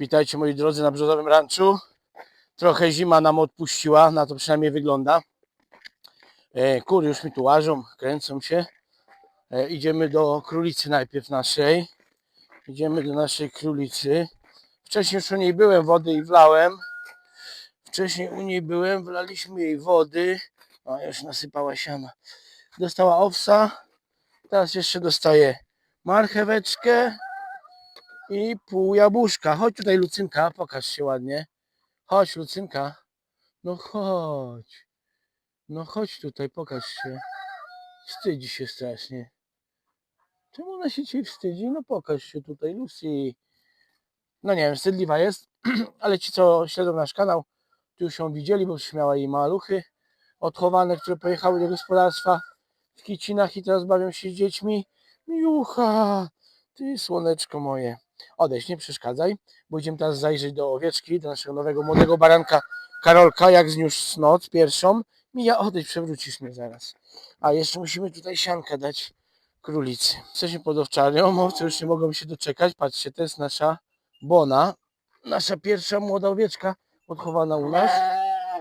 Witajcie moi drodzy na Brzozowym Ranczu. Trochę zima nam odpuściła, na to przynajmniej wygląda. E, kury już mi tu łażą, kręcą się. E, idziemy do królicy najpierw naszej. Idziemy do naszej królicy. Wcześniej już u niej byłem, wody i wlałem. Wcześniej u niej byłem, wlaliśmy jej wody. O, już nasypała siana. Dostała owsa. Teraz jeszcze dostaje marcheweczkę i pół jabłuszka. Chodź tutaj Lucynka, pokaż się ładnie. Chodź Lucynka. No chodź. No chodź tutaj, pokaż się. Wstydzi się strasznie. Czemu ona się cię wstydzi? No pokaż się tutaj, Lucy. No nie wiem, wstydliwa jest, ale ci, co śledzą nasz kanał, tu już ją widzieli, bo śmiała jej maluchy odchowane, które pojechały do gospodarstwa w Kicinach i teraz bawią się z dziećmi. Miucha, ty słoneczko moje. Odejdź, nie przeszkadzaj, bo idziemy teraz zajrzeć do owieczki, do naszego nowego młodego baranka Karolka, jak zniósł noc pierwszą. Mija, odejdź, przewrócisz mnie zaraz. A jeszcze musimy tutaj siankę dać królicy. Jesteśmy pod owczarnią, owce już nie mogą się doczekać. Patrzcie, to jest nasza Bona, nasza pierwsza młoda owieczka odchowana u nas.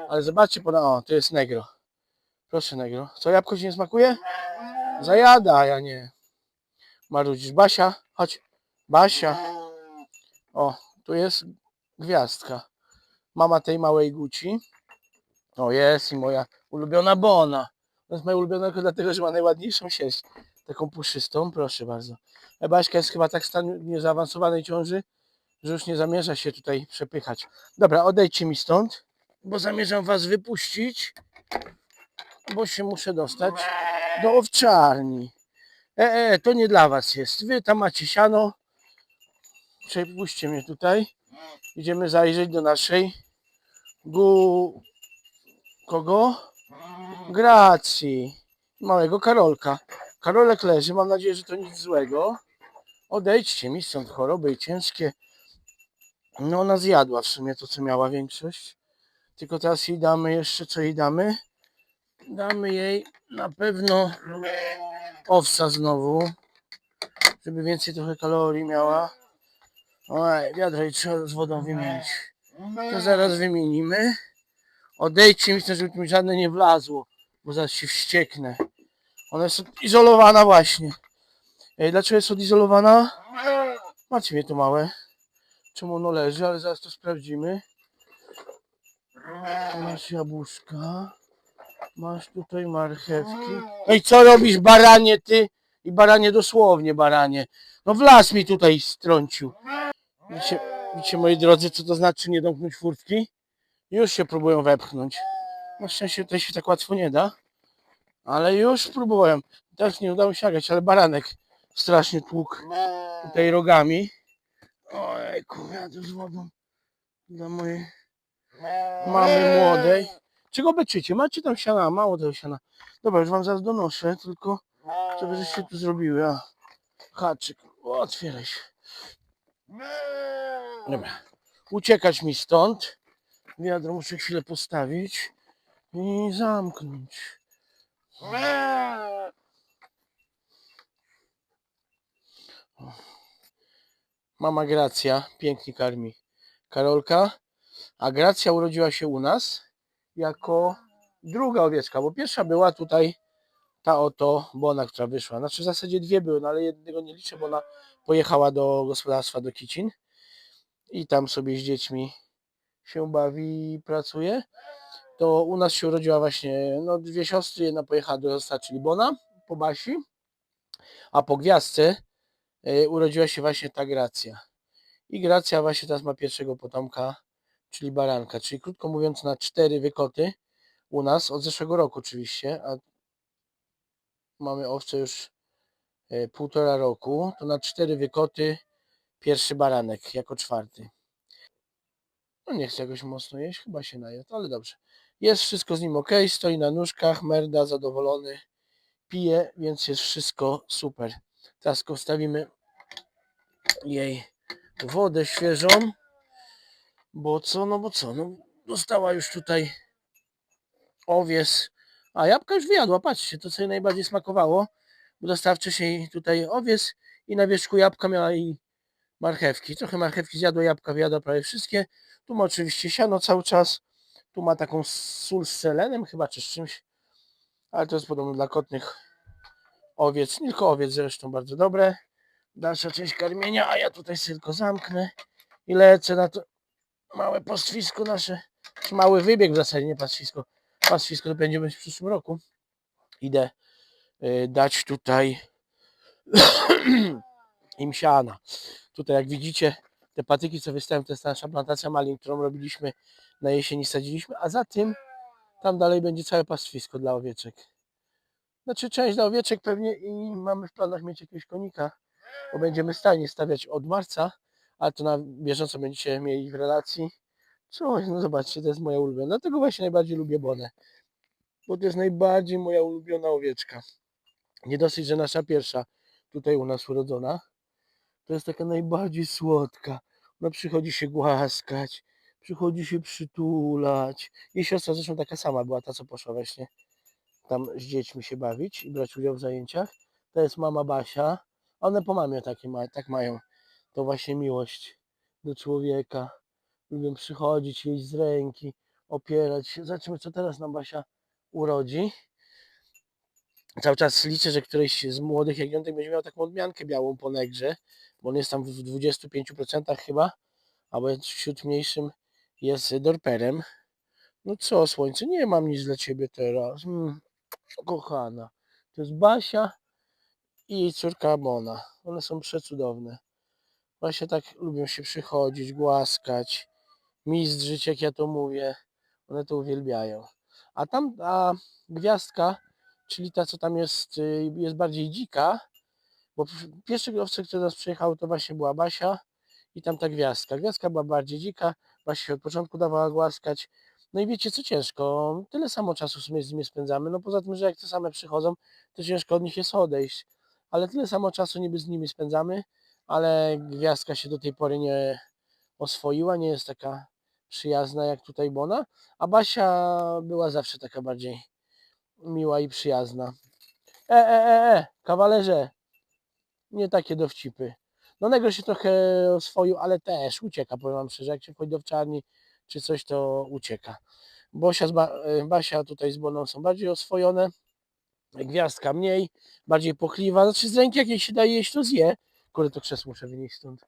Ale zobaczcie, poda... o, to jest negro. Proszę negro. Co, jabłko ci nie smakuje? Zajada, ja nie. Marudzisz. Basia, chodź. Basia. O, tu jest gwiazdka. Mama tej małej Guci. O, jest i moja ulubiona Bona. To jest moja ulubiona tylko dlatego, że ma najładniejszą sierść. Taką puszystą, proszę bardzo. A Baśka jest chyba tak w stanie zaawansowanej ciąży, że już nie zamierza się tutaj przepychać. Dobra, odejdźcie mi stąd, bo zamierzam was wypuścić, bo się muszę dostać do owczarni. E, e, to nie dla was jest. Wy tam macie siano. Przepuśćcie mnie tutaj. Idziemy zajrzeć do naszej gu... kogo? Gracji. Małego Karolka. Karolek leży, mam nadzieję, że to nic złego. Odejdźcie mi stąd choroby i ciężkie. No ona zjadła w sumie to, co miała większość. Tylko teraz jej damy jeszcze, co jej damy? Damy jej na pewno owsa znowu, żeby więcej trochę kalorii miała. Oj, wiadro jej trzeba z wodą wymienić. To zaraz wymienimy. Odejdźcie mi żeby mi żadne nie wlazło, bo zaraz się wścieknę. Ona jest izolowana właśnie. Ej, dlaczego jest odizolowana? Macie mnie to małe. Czemu ono leży, ale zaraz to sprawdzimy. Masz jabłuszka. Masz tutaj marchewki. No i co robisz, baranie ty? I baranie dosłownie, baranie. No w las mi tutaj strącił. Widzicie, widzicie, moi drodzy, co to znaczy nie domknąć furtki? Już się próbują wepchnąć. Na szczęście tutaj się tak łatwo nie da. Ale już próbowałem. Teraz nie udało się nagrać, ale baranek strasznie tłukł tutaj rogami. Ojku, jadę z wodą dla mojej mamy młodej. Czego beczycie? Macie tam siana? Mało tego siana. Dobra, już wam zaraz donoszę, tylko wy żeście tu zrobiły? A, haczyk. Otwieraj się. Dobra. Uciekać mi stąd. Wiadro muszę chwilę postawić i zamknąć. Mama Gracja pięknie karmi Karolka, a Gracja urodziła się u nas jako druga owieczka, bo pierwsza była tutaj ta oto Bona, która wyszła. Znaczy w zasadzie dwie były, no ale jednego nie liczę, bo ona pojechała do gospodarstwa do Kicin i tam sobie z dziećmi się bawi i pracuje. To u nas się urodziła właśnie no, dwie siostry, jedna pojechała do gospodarstwa, czyli Bona po Basi, a po Gwiazdce e, urodziła się właśnie ta Gracja. I Gracja właśnie teraz ma pierwszego potomka, czyli baranka. Czyli krótko mówiąc na cztery wykoty u nas, od zeszłego roku oczywiście, a mamy owce już e, półtora roku, to na cztery wykoty pierwszy baranek jako czwarty. No nie chce jakoś mocno jeść, chyba się najadł, ale dobrze. Jest wszystko z nim ok, stoi na nóżkach, merda zadowolony, pije, więc jest wszystko super. Teraz wstawimy jej wodę świeżą, bo co, no bo co, no dostała już tutaj owies, a jabłka już wyjadła, patrzcie, to co jej najbardziej smakowało, bo dostała wcześniej tutaj owiec i na wierzchu jabłka miała i marchewki. Trochę marchewki zjadła, jabłka wyjadła prawie wszystkie. Tu ma oczywiście siano cały czas. Tu ma taką sól z selenem chyba, czy z czymś. Ale to jest podobno dla kotnych owiec. Nie tylko owiec zresztą bardzo dobre. Dalsza część karmienia, a ja tutaj tylko zamknę i lecę na to małe pastwisko nasze. Mały wybieg w zasadzie, nie pastwisko. Pastwisko to będziemy w przyszłym roku. Idę y, dać tutaj im siana. Tutaj jak widzicie, te patyki co wystają, to jest nasza plantacja malin, którą robiliśmy na jesieni, sadziliśmy, a za tym tam dalej będzie całe pastwisko dla owieczek. Znaczy część dla owieczek pewnie i mamy w planach mieć jakiegoś konika, bo będziemy stanie stawiać od marca, ale to na bieżąco będziecie mieli w relacji. Coś, no zobaczcie, to jest moja ulubiona. Dlatego właśnie najbardziej lubię Bonę. Bo to jest najbardziej moja ulubiona owieczka. Nie dosyć, że nasza pierwsza tutaj u nas urodzona, to jest taka najbardziej słodka. Ona przychodzi się głaskać, przychodzi się przytulać. Jej siostra zresztą taka sama była, ta co poszła właśnie tam z dziećmi się bawić i brać udział w zajęciach. To jest mama Basia. One po mamie takie ma, tak mają. To właśnie miłość do człowieka. Lubią przychodzić, jeść z ręki, opierać się. Zobaczymy, co teraz nam Basia urodzi. Cały czas liczę, że któryś z młodych jagniątek będzie miał taką odmiankę białą po negrze, bo on jest tam w 25% chyba, albo wśród mniejszym jest dorperem. No co, słońce, nie mam nic dla ciebie teraz. Mm, kochana. To jest Basia i jej córka Bona. One są przecudowne. Właśnie tak lubią się przychodzić, głaskać, mizdrzyć, jak ja to mówię. One to uwielbiają. A tam ta gwiazdka, czyli ta, co tam jest, y, jest bardziej dzika, bo p- pierwsze owce, które do nas przyjechały, to właśnie była Basia i tam ta gwiazdka. Gwiazdka była bardziej dzika, Basia się od początku dawała głaskać. No i wiecie, co ciężko, tyle samo czasu w sumie z nimi spędzamy, no poza tym, że jak te same przychodzą, to ciężko od nich jest odejść. Ale tyle samo czasu niby z nimi spędzamy, ale gwiazdka się do tej pory nie oswoiła, nie jest taka przyjazna jak tutaj Bona, a Basia była zawsze taka bardziej miła i przyjazna. E, e, e, e, kawalerze, nie takie dowcipy. No Negro się trochę oswoił, ale też ucieka, powiem wam szczerze, jak się wchodzi do wczarni czy coś, to ucieka. Bosia ba e, Basia tutaj z Boną są bardziej oswojone, gwiazdka mniej, bardziej pochliwa, znaczy z ręki jak się daje jeść, to zje. Kurde, to krzesło muszę wynieść stąd.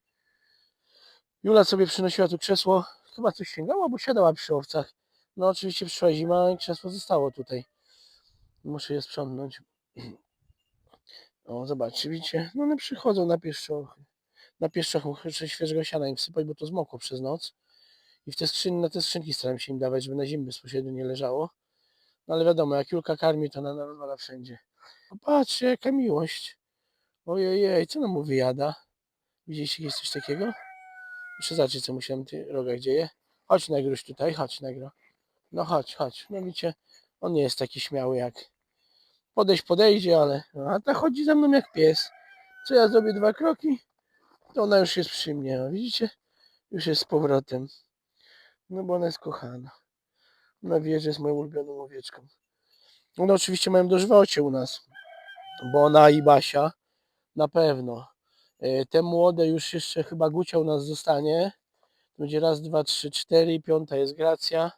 Jula sobie przynosiła tu krzesło, chyba coś sięgała, bo siadała przy owcach. No oczywiście przyszła zima i krzesło zostało tutaj. Muszę je sprzątnąć. O, zobaczcie, widzicie? No one przychodzą na pieszczochy. Na pieszczochu muszę świeżego siana im wsypać, bo to zmokło przez noc. I w te na te skrzynki staram się im dawać, żeby na zimę bezpośrednio nie leżało. No ale wiadomo, jak Julka karmi, to ona rozwala wszędzie. Popatrzcie, jaka miłość. Ojej, co nam mu wyjada? Widzieliście kiedyś coś takiego? Muszę zobaczyć, co mu się na tych rogach dzieje. Chodź Negruś tutaj, chodź Negro. No chodź, chodź. No widzicie, on nie jest taki śmiały jak... Podejść podejdzie, ale... no, A ta chodzi za mną jak pies. Co ja zrobię dwa kroki, to ona już jest przy mnie. No, widzicie? Już jest z powrotem. No bo ona jest kochana. Ona wie, że jest moją ulubioną owieczką. No oczywiście mają dożywocie u nas. Bo ona i Basia na pewno. E, Te młode już jeszcze chyba Gucia u nas zostanie. Będzie raz, dwa, trzy, cztery piąta jest Gracja.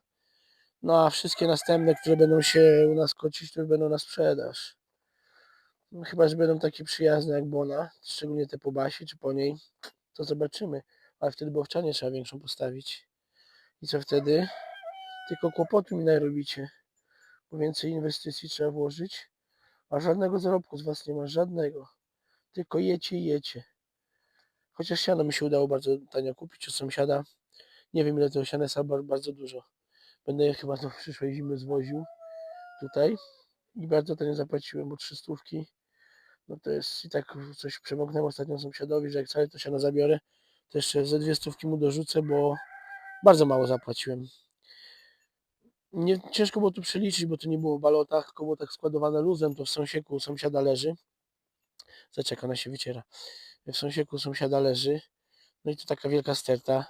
No a wszystkie następne, które będą się u nas kocić, to będą na sprzedaż. No, chyba, że będą takie przyjazne jak Bona, szczególnie te po Basi czy po niej, to zobaczymy. Ale wtedy bowczanie trzeba większą postawić. I co wtedy? Tylko kłopotu mi narobicie, bo więcej inwestycji trzeba włożyć, a żadnego zarobku z was nie ma, żadnego. Tylko jecie i jecie. Chociaż siano mi się udało bardzo tanio kupić od sąsiada. Nie wiem ile tego siana jest, ale bar- bardzo dużo. Będę je chyba do przyszłej zimy zwoził tutaj i bardzo tanio zapłaciłem, bo trzy stówki. No to jest i tak coś przemoknęło ostatnio sąsiadowi, że jak całe to siano zabiorę, to jeszcze ze dwie stówki mu dorzucę, bo bardzo mało zapłaciłem. Nie, ciężko było tu przeliczyć, bo to nie było w balotach, tylko było tak składowane luzem, to w sąsieku u sąsiada leży. Zaczeka, ona się wyciera. W sąsieku sąsiada leży. No i to taka wielka sterta.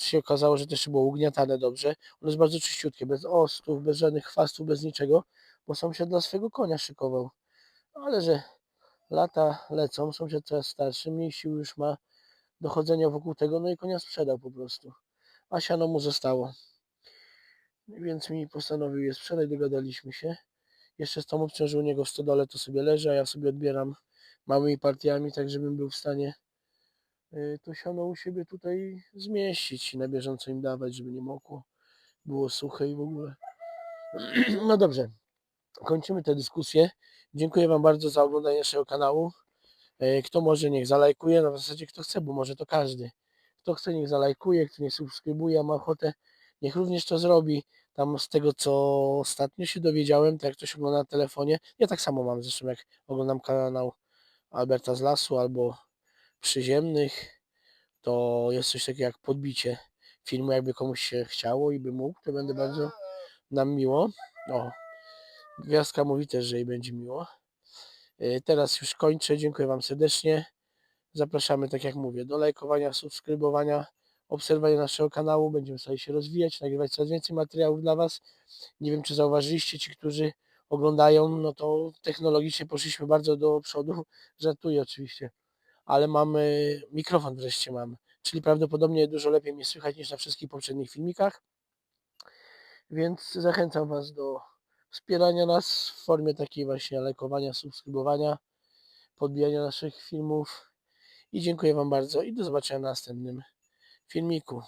się okazało, że też było ugniatane dobrze. Ono jest bardzo czyściutkie, bez ostów, bez żadnych chwastów, bez niczego, bo sąsiad dla swojego konia szykował. Ale że Lata lecą, sąsiad coraz starszy, mniej sił już ma do chodzenia wokół tego, no i konia sprzedał po prostu. A siano mu zostało. Więc mi postanowił je sprzedać, dogadaliśmy się. Jeszcze z tą opcją, że u niego w stodole to sobie leży, a ja sobie odbieram małymi partiami, tak żebym był w stanie y, to siano u siebie tutaj zmieścić i na bieżąco im dawać, żeby nie mokło, było suche i w ogóle. No dobrze, kończymy tę dyskusję. Dziękuję Wam bardzo za oglądanie naszego kanału. E, Kto może, niech zalajkuje, no w zasadzie kto chce, bo może to każdy. Kto chce, niech zalajkuje, kto nie subskrybuje, a ma ochotę, niech również to zrobi. Tam z tego, co ostatnio się dowiedziałem, tak jak ktoś ogląda na telefonie, ja tak samo mam, zresztą jak oglądam kanał Alberta z lasu albo przyziemnych, to jest coś takiego jak podbicie filmu, jakby komuś się chciało i by mógł, to będę bardzo nam miło. O, gwiazdka mówi też, że jej będzie miło. Yy, Teraz już kończę. Dziękuję Wam serdecznie. Zapraszamy, tak jak mówię, do lajkowania, subskrybowania, obserwowania naszego kanału. Będziemy starali się rozwijać, nagrywać coraz więcej materiałów dla Was. Nie wiem, czy zauważyliście, ci, którzy oglądają, no to technologicznie poszliśmy bardzo do przodu. Żartuję oczywiście, ale mamy mikrofon wreszcie mamy, czyli prawdopodobnie dużo lepiej mnie słychać niż na wszystkich poprzednich filmikach. Więc zachęcam Was do wspierania nas w formie takiej właśnie lajkowania, subskrybowania, podbijania naszych filmów. I dziękuję Wam bardzo i do zobaczenia w następnym filmiku.